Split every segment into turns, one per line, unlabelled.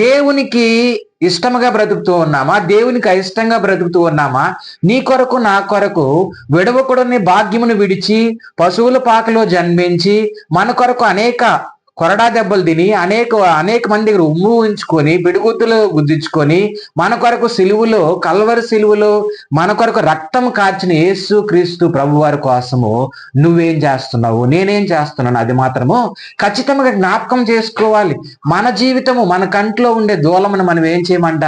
దేవునికి ఇష్టముగా బ్రతుకుతూ ఉన్నామా? దేవునికి అయిష్టంగా బ్రతుకుతూ ఉన్నామా? నీ కొరకు నా కొరకు విడవకుడని భాగ్యమును విడిచి పశువుల పాకలో జన్మించి మన కొరకు అనేక కొరడా దెబ్బలు తిని అనేక అనేక మంది దగ్గర ఉమ్ము ఉంచుకొని పిడిగుద్దులు గుద్దించుకొని మన కొరకు సిలువులో కల్వరి సిలువులో మన కొరకు రక్తం కాచిన యేసు క్రీస్తు ప్రభు వారి కోసము నువ్వేం చేస్తున్నావు నేనేం చేస్తున్నాను అది మాత్రము ఖచ్చితంగా జ్ఞాపకం చేసుకోవాలి. మన జీవితము మన కంట్లో ఉండే దూలమును మనం ఏం చేయమంట?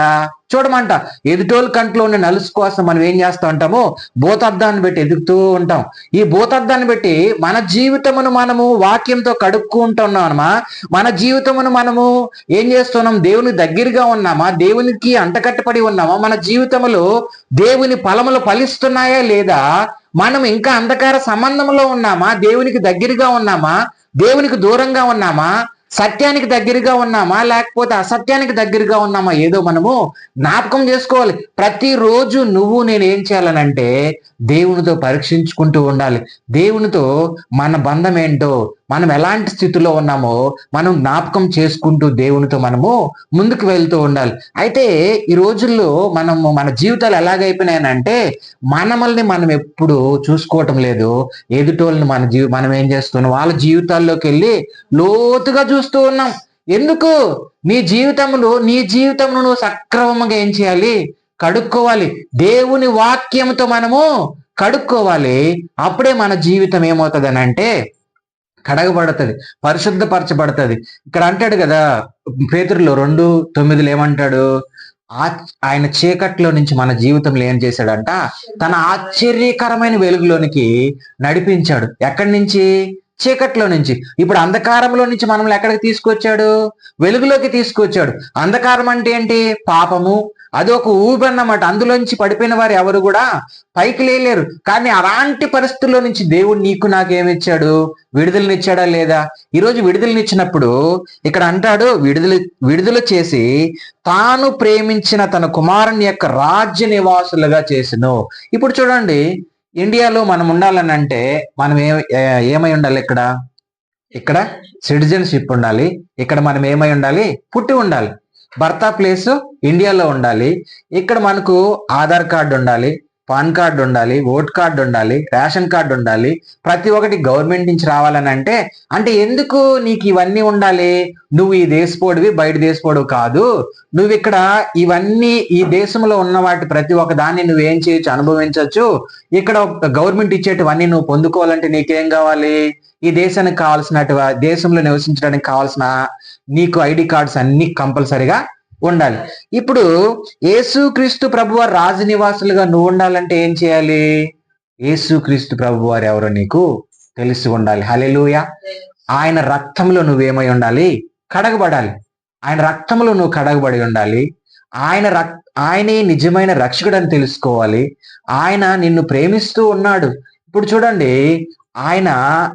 చూడమంట. ఎదుటోళ్ళ కంట్లో ఉన్న నలుసు కోసం మనం ఏం చేస్తూ ఉంటాము? భూతార్థాన్ని పెట్టి ఎదుగుతూ ఉంటాం. ఈ భూతార్థాన్ని పెట్టి మన జీవితమును మనము వాక్యంతో కడుక్కుంటున్నాం అనమా మన జీవితమును మనము ఏం చేస్తున్నాం? దేవుని దగ్గరగా ఉన్నామా? దేవునికి అంటకట్టపడి ఉన్నామా? మన జీవితములో దేవుని ఫలములు ఫలిస్తున్నాయా లేదా? మనం ఇంకా అంధకార సంబంధంలో ఉన్నామా? దేవునికి దగ్గరగా ఉన్నామా? దేవునికి దూరంగా ఉన్నామా? సత్యానికి దగ్గరగా ఉన్నామా? లేకపోతే అసత్యానికి దగ్గరగా ఉన్నామా? ఏదో మనము జ్ఞాపకం చేసుకోవాలి. ప్రతిరోజు నువ్వు నేను ఏం చేయాలనంటే దేవునితో పరీక్షించుకుంటూ ఉండాలి. దేవునితో మన బంధం ఏంటో మనం ఎలాంటి స్థితిలో ఉన్నామో మనం జ్ఞాపకం చేసుకుంటూ దేవునితో మనము ముందుకు వెళ్తూ ఉండాలి. అయితే ఈ రోజుల్లో మనము మన జీవితాలు ఎలాగైపోయినాయనంటే మనమల్ని మనం ఎప్పుడు చూసుకోవటం లేదు. ఎదుటోళ్ళని మన జీవి మనం ఏం చేస్తున్నాం? వాళ్ళ జీవితాల్లోకి వెళ్ళి లోతుగా చూస్తూ ఉన్నాం. ఎందుకు? నీ జీవితంలో నీ జీవితంలో నువ్వు సక్రమంగా ఏం చేయాలి? కడుక్కోవాలి. దేవుని వాక్యంతో మనము కడుక్కోవాలి. అప్పుడే మన జీవితం ఏమవుతుంది అని అంటే కడగబడుతుంది పరిశుద్ధపరచబడుతుంది. ఇక్కడ అంటాడు కదా పేతురులో రెండు తొమ్మిదిలో ఏమంటాడు? ఆ ఆయన చీకట్లో నుంచి మన జీవితంలో ఏం చేశాడంట? తన ఆశ్చర్యకరమైన వెలుగులోనికి నడిపించాడు. ఎక్కడి నుంచి? చీకట్లో నుంచి. ఇప్పుడు అంధకారంలో నుంచి మనల్ని ఎక్కడికి తీసుకొచ్చాడు? వెలుగులోకి తీసుకొచ్చాడు. అంధకారం అంటే ఏంటి? పాపము. అది ఒక ఊబన్నమాట. అందులోంచి పడిపోయిన వారు ఎవరు కూడా పైకి లేలేరు. కానీ అలాంటి పరిస్థితుల్లో నుంచి దేవుడు నీకు నాకేమిచ్చాడు? విడుదలనిచ్చాడా లేదా? ఈరోజు విడుదలనిచ్చినప్పుడు ఇక్కడ అంటాడు విడుదల విడుదల చేసి తాను ప్రేమించిన తన కుమారుని యొక్క రాజ్య నివాసులుగా చేసిన. ఇప్పుడు చూడండి ఇండియాలో మనం ఉండాలని అంటే మనం ఏ ఏమై ఉండాలి ఇక్కడ? ఇక్కడ సిటిజన్షిప్ ఉండాలి. ఇక్కడ మనం ఏమై ఉండాలి? పుట్టి ఉండాలి. భర్త ప్లేస్ ఇండియాలో ఉండాలి. ఇక్కడ మనకు ఆధార్ కార్డు ఉండాలి. పాన్ కార్డు ఉండాలి ఓట్ కార్డు ఉండాలి రేషన్ కార్డు ఉండాలి. ప్రతి ఒక్కటి గవర్నమెంట్ నుంచి రావాలని అంటే అంటే ఎందుకు నీకు ఇవన్నీ ఉండాలి? నువ్వు ఈ దేశపోడివి బయట దేశపోడు కాదు. నువ్వు ఇక్కడ ఇవన్నీ ఈ దేశంలో ఉన్న వాటి ప్రతి ఒక్క దాన్ని నువ్వేం చేయొచ్చు అనుభవించవచ్చు ఇక్కడ గవర్నమెంట్ ఇచ్చేటివన్నీ నువ్వు పొందుకోవాలంటే నీకేం కావాలి? ఈ దేశానికి కావాల్సినటువంటి దేశంలో నివసించడానికి కావాల్సిన నీకు ఐడి కార్డ్స్ అన్ని కంపల్సరిగా ఉండాలి. ఇప్పుడు యేసుక్రీస్తు ప్రభువారు రాజనివాసులుగా నువ్వు ఉండాలంటే ఏం చేయాలి? యేసుక్రీస్తు ప్రభువారు ఎవరో నీకు తెలిసి ఉండాలి. హలెలుయ ఆయన రక్తంలో నువ్వేమై ఉండాలి? కడగబడాలి. ఆయన రక్తంలో నువ్వు కడగబడి ఉండాలి. ఆయన రక్ ఆయనే నిజమైన రక్షకుడు అని తెలుసుకోవాలి. ఆయన నిన్ను ప్రేమిస్తూ ఉన్నాడు. ఇప్పుడు చూడండి ఆయన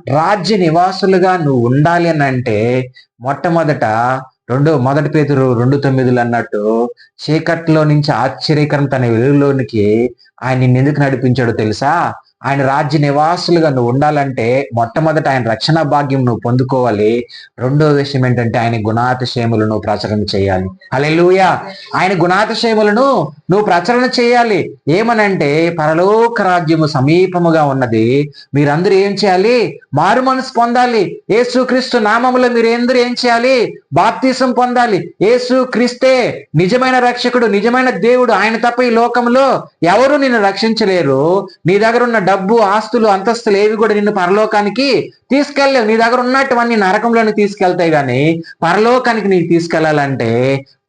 రాజ్య నివాసులుగా నువ్వు ఉండాలి అని అంటే మొట్టమొదట రెండు మొదటి పేతురు రెండు తొమ్మిదిలు అన్నట్టు చీకట్లో నుంచి ఆశ్చర్యకరం తన వెలుగులోనికి ఆయన ఎందుకు నడిపించాడో తెలుసా? ఆయన రాజ్య నివాసులుగా నువ్వు ఉండాలంటే మొట్టమొదట ఆయన రక్షణ భాగ్యం నువ్వు పొందుకోవాలి. రెండో విషయం ఏంటంటే ఆయన గుణాతిశయములు నువ్వు ప్రచురణ చేయాలి. అలెలుయా ఆయన గుణాతిశయములను నువ్వు ప్రచురణ చేయాలి. ఏమనంటే పరలోక రాజ్యము సమీపముగా ఉన్నది. మీరందరూ ఏం చేయాలి? మారు మనసు పొందాలి. ఏసుక్రీస్తు నామములో మీరు ఏం చేయాలి? బాప్తీసం పొందాలి. యేసు క్రీస్తే నిజమైన రక్షకుడు నిజమైన దేవుడు. ఆయన తప్ప ఈ లోకంలో ఎవరు నిన్ను రక్షించలేరు. నీ దగ్గర ఉన్న డబ్బు ఆస్తులు అంతస్తులు ఏవి కూడా నిన్ను పరలోకానికి తీసుకెళ్ళలేవు నీ దగ్గర ఉన్నట్టువన్నీ నరకంలోని తీసుకెళ్తాయి కానీ పరలోకానికి నీకు తీసుకెళ్ళాలంటే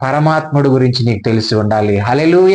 పరమాత్ముడు గురించి నీకు తెలిసి ఉండాలి. హలెలూయ